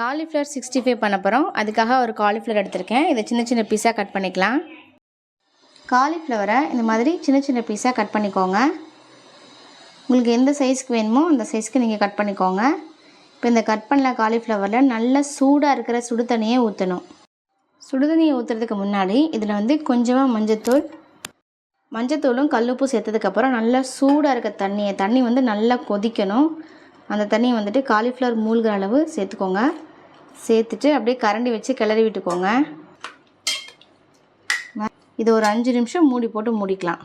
Cauliflower sixty five பண்ண போகிறோம் அதுக்காக ஒரு காலிஃப்ளவர் எடுத்திருக்கேன். இதை சின்ன சின்ன பீஸாக கட் பண்ணிக்கலாம். காலிஃப்ளவரை இந்த மாதிரி சின்ன சின்ன பீஸாக கட் பண்ணிக்கோங்க. உங்களுக்கு எந்த சைஸ்க்கு வேணுமோ அந்த சைஸ்க்கு நீங்கள் கட் பண்ணிக்கோங்க. இப்போ இந்த கட் பண்ணல காலிஃப்ளவரில் நல்ல சூடாக இருக்கிற சுடு தண்ணியை ஊற்றணும் சுடு தண்ணியை ஊற்றுறதுக்கு முன்னாடி இதில் வந்து கொஞ்சமாக மஞ்சத்தூள் மஞ்சத்தூளும் கல்லுப்பு சேர்த்ததுக்கப்புறம் நல்லா சூடாக இருக்க தண்ணியை தண்ணி வந்து நல்லா கொதிக்கணும். அந்த தண்ணியை வந்துட்டு காலிஃப்ளவர் மூழ்கிற அளவு சேர்த்துக்கோங்க. சேர்த்துட்டு அப்படியே கரண்டி வச்சு கிளறி விட்டுக்கோங்க. இது ஒரு அஞ்சு நிமிஷம் மூடி போட்டு மூடிக்கலாம்.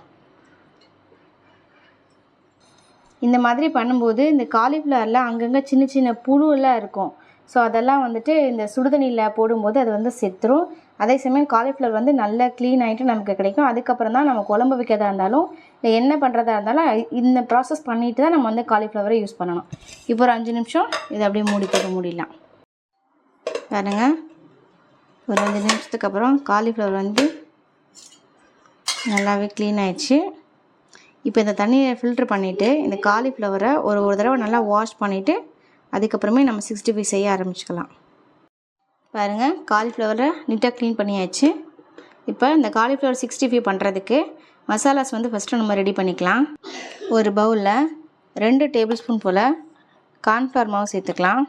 இந்த மாதிரி பண்ணும்போது இந்த காலிஃப்ளவரில் அங்கங்கே சின்ன சின்ன புழுவெல்லாம் இருக்கும். ஸோ அதெல்லாம் வந்துட்டு இந்த சுடுதண்ணியில் போடும்போது அது வந்து செத்துரும். அதே சமயம் காலிஃப்ளவர் வந்து நல்லா க்ளீன் ஆகிட்டு நமக்கு கிடைக்கும். அதுக்கப்புறம் தான் நம்ம குழம்பு வைக்கிறதா இருந்தாலும் இல்லை என்ன பண்ணுறதா இருந்தாலும் இந்த ப்ராசஸ் பண்ணிட்டு தான் நம்ம வந்து காலிஃப்ளவரை யூஸ் பண்ணணும். இப்போ ஒரு அஞ்சு நிமிஷம் இதை அப்படியே மூடி போட்டு மூடிடலாம். பாருங்க. ஒரு அஞ்சு நிமிஷத்துக்கு அப்புறம் காலிஃப்ளவர் வந்து நல்லாவே க்ளீன் ஆயிடுச்சு. இப்போ இந்த தண்ணியை ஃபில்ட்ரு பண்ணிவிட்டு இந்த காலிஃப்ளவரை ஒரு ஒரு தடவை நல்லா வாஷ் பண்ணிவிட்டு அதுக்கப்புறமே நம்ம சிக்ஸ்டி ஃபைவ் செய்ய ஆரம்பிச்சுக்கலாம். பாருங்கள் காலிஃப்ளவரை நீட்டாக க்ளீன் பண்ணியாச்சு. இப்போ இந்த காலிஃப்ளவர் சிக்ஸ்டி ஃபைவ் பண்ணுறதுக்கு மசாலாஸ் வந்து ஃபஸ்ட்டு நம்ம ரெடி பண்ணிக்கலாம். ஒரு பவுலில் ரெண்டு டேபிள் ஸ்பூன் போல் கார்ன்ஃப்ளவர் மாவு சேர்த்துக்கலாம்.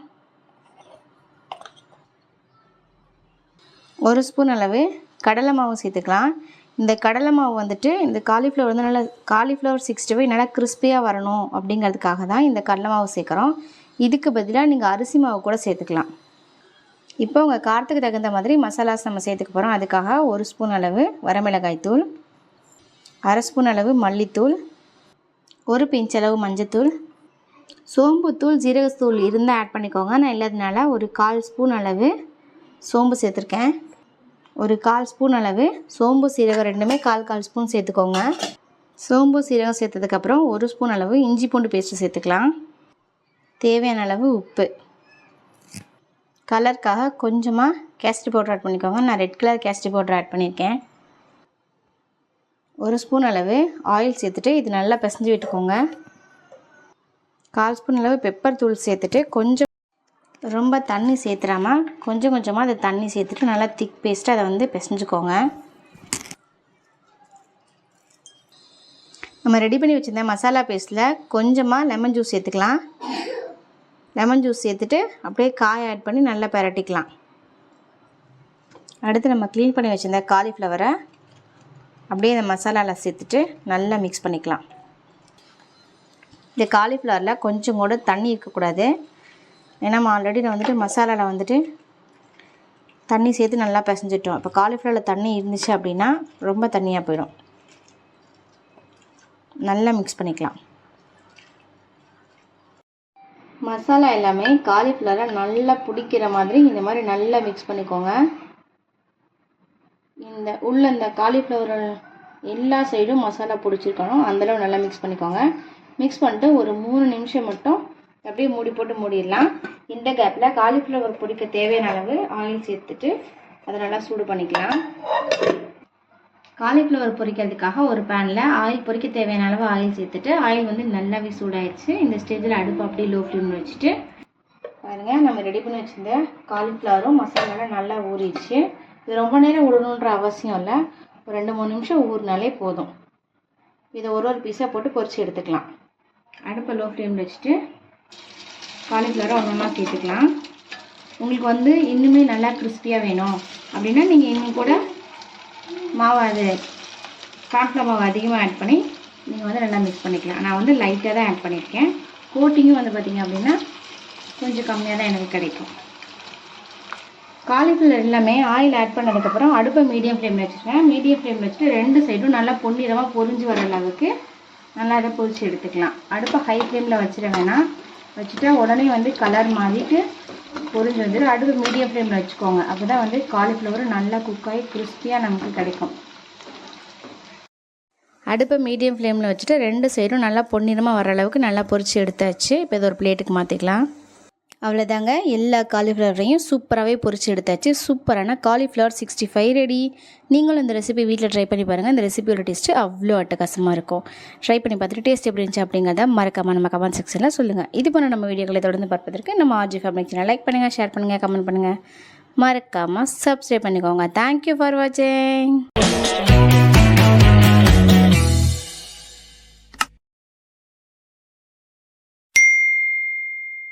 ஒரு ஸ்பூன் அளவு கடலை மாவு சேர்த்துக்கலாம். இந்த கடலை மாவு வந்துட்டு இந்த காலிஃப்ளவர் வந்து நல்லா காலிஃப்ளவர் சிக்ஸ்டி ஃபைவ் நல்லா கிறிஸ்பியாக வரணும் அப்படிங்கிறதுக்காக தான் இந்த கடலை மாவு சேர்க்குறோம். இதுக்கு பதிலாக நீங்கள் அரிசி மாவு கூட சேர்த்துக்கலாம். இப்போ உங்கள் காரத்துக்கு தகுந்த மாதிரி மசாலாஸ் நம்ம சேர்த்துக்க போகிறோம் அதுக்காக ஒரு ஸ்பூன் அளவு வரமிளகாய் தூள் அரை ஸ்பூன் அளவு மல்லித்தூள் ஒரு பிஞ்ச் அளவு மஞ்சத்தூள் சோம்புத்தூள் ஜீரகத்தூள் இருந்தால் ஆட் பண்ணிக்கோங்க. நான் இல்லாதனால ஒரு கால் ஸ்பூன் அளவு சோம்பு சேர்த்துருக்கேன். ஒரு கால் ஸ்பூன் அளவு சோம்பு சீரகம் ரெண்டுமே கால் கால் ஸ்பூன் சேர்த்துக்கோங்க. சோம்பு சீரகம் சேர்த்ததுக்கப்புறம் ஒரு ஸ்பூன் அளவு இஞ்சி பூண்டு பேஸ்ட்டு சேர்த்துக்கலாம். தேவையான அளவு உப்பு. கலருக்காக கொஞ்சமாக கேஸ்ட்ரி பவுடர் ஆட் பண்ணிக்கோங்க. நான் ரெட் கலர் கேஸ்ட்ரி பவுடர் ஆட் பண்ணியிருக்கேன் ஒரு ஸ்பூன் அளவு ஆயில் சேர்த்துட்டு இது நல்லா பிசைஞ்சு விட்டுக்கோங்க. கால் ஸ்பூன் அளவு பெப்பர் தூள் சேர்த்துட்டு கொஞ்சம் ரொம்ப தண்ணி சேர்த்துடாமல் கொஞ்சம் கொஞ்சமாக அதை தண்ணி சேர்த்துட்டு நல்லா திக் பேஸ்ட்டு அதை வந்து பிசைஞ்சுக்கோங்க. நம்ம ரெடி பண்ணி வச்சுருந்த மசாலா பேஸ்ட்டில் கொஞ்சமாக லெமன் ஜூஸ் சேர்த்துக்கலாம். லெமன் ஜூஸ் சேர்த்துட்டு அப்படியே காய் ஆட் பண்ணி நல்லா பரட்டிக்கலாம். அடுத்து நம்ம க்ளீன் பண்ணி வச்சுருந்த காலிஃப்ளவரை அப்படியே இந்த மசாலாவில் சேர்த்துட்டு நல்லா மிக்ஸ் பண்ணிக்கலாம். இந்த காலிஃப்ளவரில் கொஞ்சம் கூட தண்ணி இருக்கக்கூடாது. ஏன்னா நம்ம ஆல்ரெடி நான் வந்துட்டு மசாலாவில் வந்துட்டு தண்ணி சேர்த்து நல்லா பிசைஞ்சிட்டோம். இப்போ காலிஃப்ளவரில் தண்ணி இருந்துச்சு அப்படின்னா ரொம்ப தண்ணியாக போயிடும். நல்லா மிக்ஸ் பண்ணிக்கலாம். மசாலா எல்லாமே காலிஃப்ளவரை நல்லா பிடிக்கிற மாதிரி இந்த மாதிரி நல்லா மிக்ஸ் பண்ணிக்கோங்க. இந்த உள்ள இந்த காலிஃப்ளவர் எல்லா சைடும் மசாலா பிடிச்சிருக்கணும். அந்தளவு நல்லா மிக்ஸ் பண்ணிக்கோங்க. மிக்ஸ் பண்ணிட்டு ஒரு மூணு நிமிஷம் மட்டும் அப்படியே மூடி போட்டு மூடிடலாம். இந்த கேப்பில் காலிஃப்ளவர் பொடிக்க தேவையான அளவு ஆயில் சேர்த்துட்டு அதை நல்லா சூடு பண்ணிக்கலாம். காலிஃப்ளவர் பொரிக்கிறதுக்காக ஒரு பேனில் ஆயில் பொரிக்க தேவையான அளவு ஆயில் சேர்த்துட்டு ஆயில் வந்து நல்லாவே சூடாயிடுச்சு. இந்த ஸ்டேஜில் அடுப்பு அப்படியே லோ ஃப்ளேமில் வச்சுட்டு பாருங்கள் நம்ம ரெடி பண்ணி வச்சுருந்த காலிஃப்ளவரும் மசாலாலாம் நல்லா ஊறிடுச்சு. இது ரொம்ப நேரம் விடணுன்ற அவசியம் இல்லை. ஒரு ரெண்டு மூணு நிமிஷம் ஊறினாலே போதும். இதை ஒரு ஒரு பீஸாக போட்டு பொரிச்சு எடுத்துக்கலாம். அடுப்பை லோ ஃப்ளேமில் வச்சுட்டு காலிஃப்ளவரை ஒன்றா சேர்த்துக்கலாம். உங்களுக்கு வந்து இன்னுமே நல்லா கிறிஸ்பியாக வேணும். அப்படின்னா நீங்கள் இன்னும் கூட மாவு அது காட்டில் மாவு அதிகமாக ஆட் பண்ணி நீங்கள் வந்து நல்லா மிக்ஸ் பண்ணிக்கலாம். நான் வந்து லைட்டாக தான் ஆட் பண்ணியிருக்கேன். கோட்டிங்கும் வந்து பார்த்திங்க அப்படின்னா கொஞ்சம் கம்மியாக தான் எனக்கு கிடைக்கும். காலிஃப்ளவர் எல்லாமே ஆயில் ஆட் பண்ணதுக்கப்புறம் அடுப்பை மீடியம் ஃப்ளேமில் வச்சுருக்கேன் மீடியம் ஃப்ளேமில் வச்சுட்டு ரெண்டு சைடும் நல்லா பொன்னிறமாக பொரிஞ்சு வர அளவுக்கு நல்லா அதை பொரிச்சு எடுத்துக்கலாம். அடுப்பை ஹை ஃப்ளேமில் வச்சிட வேணாம். வச்சுட்டா உடனே வந்து கலர் மாறிட்டு பொரிஞ்சு வந்துடும் அடுப்பு மீடியம் ஃப்ளேமில் வச்சுக்கோங்க. அப்போ தான் வந்து காலிஃப்ளவர் நல்லா குக்காகி கிறிஸ்பியாக நமக்கு கிடைக்கும். அடுப்பை மீடியம் ஃப்ளேமில் வச்சுட்டு ரெண்டு சைடும் நல்லா பொன்னிறமாக வர அளவுக்கு நல்லா பொரித்து எடுத்தாச்சு. இப்போ இது ஒரு பிளேட்டுக்கு மாற்றிக்கலாம் அவ்வளோதாங்க எல்லா காலிஃப்ளவரையும் சூப்பராகவே பொறிச்சு எடுத்தாச்சு. சூப்பரான காலிஃப்ளவர் சிக்ஸ்டி ஃபைவ் ரெடி நீங்களும் இந்த ரெசிபி வீட்டில் ட்ரை பண்ணி பாருங்கள் இந்த ரெசிபியோட டேஸ்ட்டு அவ்வளோ அட்டகாசமாக இருக்கும். ட்ரை பண்ணி பார்த்துட்டு டேஸ்ட் எப்படி இருந்துச்சு அப்படிங்கிறத மறக்காமல் நம்ம கமெண்ட் செக்ஷனில் சொல்லுங்கள் இது போன நம்ம வீடியோக்களை தொடர்ந்து பார்ப்பதற்கு நம்ம ஆர்ஜி ஃபேமிலி சேனல் லைக் பண்ணுங்கள் ஷேர் பண்ணுங்கள் கமெண்ட் பண்ணுங்கள் மறக்காமல் சப்ஸ்கிரைப் பண்ணிக்கோங்க. தேங்க்யூ ஃபார் வாட்சிங்